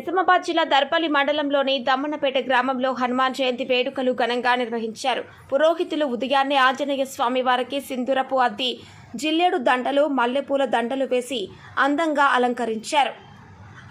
నిజామాబాద్ జిల్లా దర్పల్లి మండలంలోని దమ్మన్నపేట గ్రామంలో హనుమాన్ జయంతి వేడుకలు ఘనంగా నిర్వహించారు. పురోహితులు ఉదయాన్నే ఆంజనేయ స్వామి వారికి సింధురపు అద్ది జిల్లేడు దండలు మల్లెపూల దండలు వేసి అందంగా అలంకరించారు.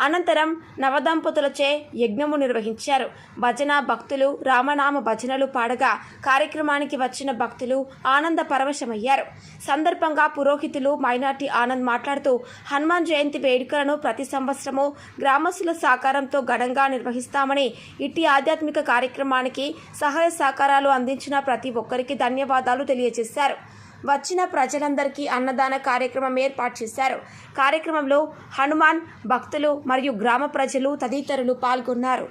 అనంతరం నవదంపతులచే యజ్ఞము నిర్వహించారు. భజన భక్తులు రామనామ భజనలు పాడగా కార్యక్రమానికి వచ్చిన భక్తులు ఆనంద పరవశమయ్యారు. సందర్భంగా పురోహితులు మైనార్టీ ఆనంద్ మాట్లాడుతూ హనుమాన్ జయంతి వేడుకలను ప్రతి సంవత్సరము గ్రామస్తుల సహకారంతో ఘనంగా నిర్వహిస్తామని ఇట్టి ఆధ్యాత్మిక కార్యక్రమానికి సహాయ సహకారాలు అందించిన ప్రతి ఒక్కరికి ధన్యవాదాలు తెలియజేశారు. వచ్చిన ప్రజలందరికీ అన్నదాన కార్యక్రమం ఏర్పాటు చేశారు. కార్యక్రమంలో హనుమాన్ భక్తులు మరియు గ్రామ ప్రజలు తదితరులు పాల్గొన్నారు.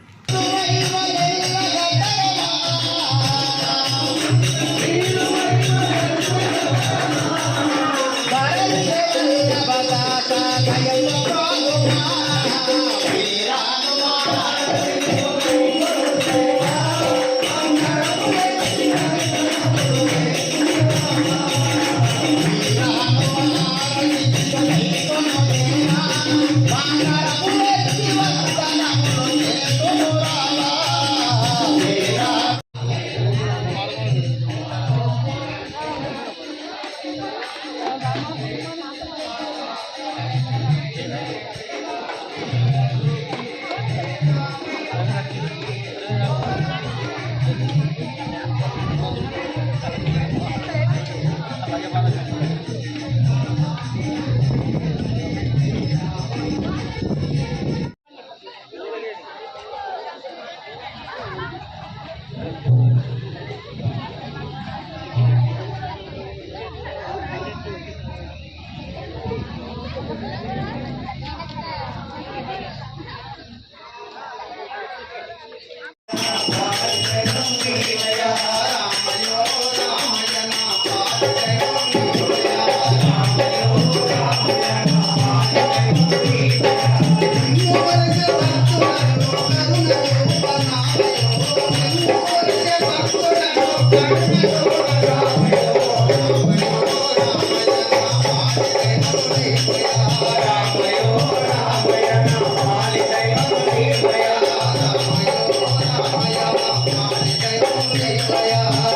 Yeah.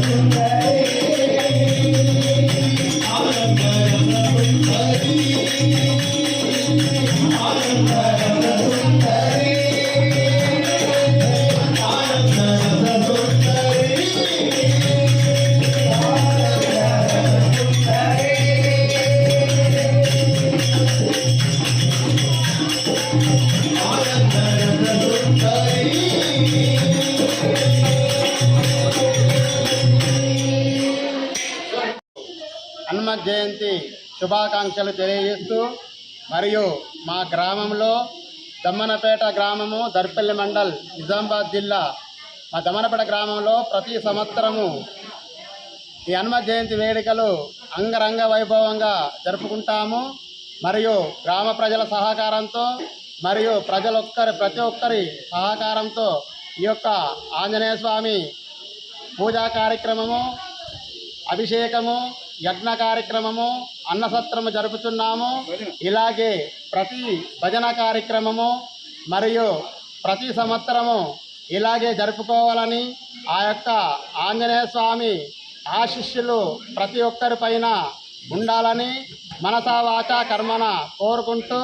Yeah. శుభాకాంక్షలు తెలియజేస్తూ మరియు మా గ్రామంలో దమ్మనపేట గ్రామము దర్పల్లి మండల్ నిజామాబాద్ జిల్లా మా దమ్మనపేట గ్రామంలో ప్రతి సంవత్సరము ఈ హనుమ జయంతి వేడుకలు అంగరంగ వైభవంగా జరుపుకుంటాము. మరియు గ్రామ ప్రజల సహకారంతో మరియు ప్రజలొక్కరి ప్రతి ఒక్కరి సహకారంతో ఈ యొక్క ఆంజనేయ స్వామి పూజా కార్యక్రమము అభిషేకము యజ్ఞ కార్యక్రమము అన్నసత్రము జరుపుతున్నాము. ఇలాగే ప్రతి భజన కార్యక్రమము మరియు ప్రతి సంవత్సరము ఇలాగే జరుపుకోవాలని ఆ యొక్క ఆంజనేయ స్వామి ఆశిష్యులు ప్రతి ఒక్కరి పైన ఉండాలని మనసా వాచా కర్మన కోరుకుంటూ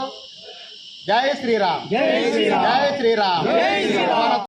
జై శ్రీరామ్. జై శ్రీరామ్. జై శ్రీరామ్.